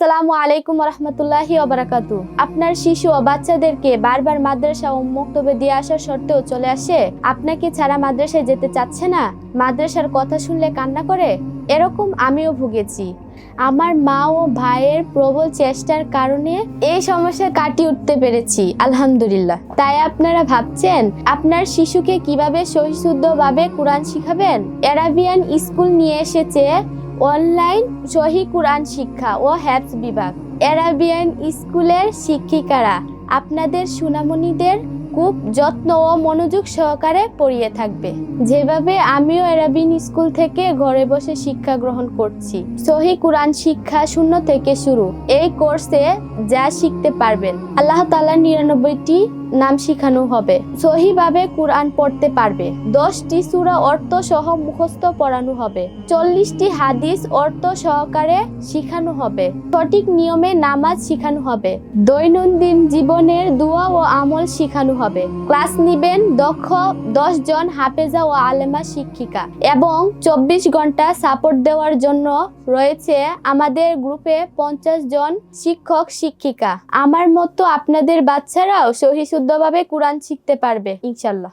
আসসালামু আলাইকুম রহমতুল্লাহি ওবরাকাতু। আপনার শিশু ও বাচ্চাদেরকে বারবার মাদ্রাসা ও মক্তবে দিয়ে আসার সত্ত্বেও চলে আসে। আপনাকে ছাড়া মাদ্রাসায় যেতে চাচ্ছে না? মাদ্রাসার কথা শুনলে কান্না করে? এরকম আমিও ভুগেছি। আমার মা ও ভাইয়ের প্রবল চেষ্টার কারণে এই সমস্যা কাটিয়ে উঠতে পেরেছি, আলহামদুলিল্লাহ। তাই আপনারা ভাবছেন, আপনার শিশুকে কীভাবে সহিশুদ্ধভাবে কোরআন শিখাবেন? অ্যারাবিয়ান স্কুল নিয়ে এসেছে অনলাইন সহি কোরআন শিক্ষা ও হ্যাপস বিভাগ। অ্যারাবিয়ান স্কুলের শিক্ষিকারা আপনাদের সুনামণিদের খুব যত্ন ও মনোযোগ সহকারে পড়িয়ে থাকবে। যেভাবে আমিও অ্যারাবিয়ান স্কুল থেকে ঘরে বসে শিক্ষা গ্রহণ করছি। সহি কোরআন শিক্ষা শূন্য থেকে শুরু। এই কোর্সে যা শিখতে পারবেন, আল্লাহ তাআলা নিরানব্বইটি নাম শিখানো হবে। সহিভাবে কোরআন পড়তে পারবে। দশটি সুরা অর্থ সহ মুখস্থ পড়ানো হবে। চল্লিশটি হাদিস অর্থ সহকারে শিখানো হবে। সঠিক নিয়মে নামাজ শিখানো হবে। দৈনন্দিন জীবনের দোয়া ও আমল শিখানো হবে। ক্লাস নিবেন দক্ষ দশ জন হাফেজা ও আলেমা শিক্ষিকা এবং চব্বিশ ঘণ্টা সাপোর্ট দেওয়ার জন্য রয়েছে আমাদের গ্রুপে পঞ্চাশ জন শিক্ষক শিক্ষিকা। আমার মতো আপনাদের বাচ্চারাও সহিশুদ্ধভাবে কোরআন শিখতে পারবে ইনশাল্লাহ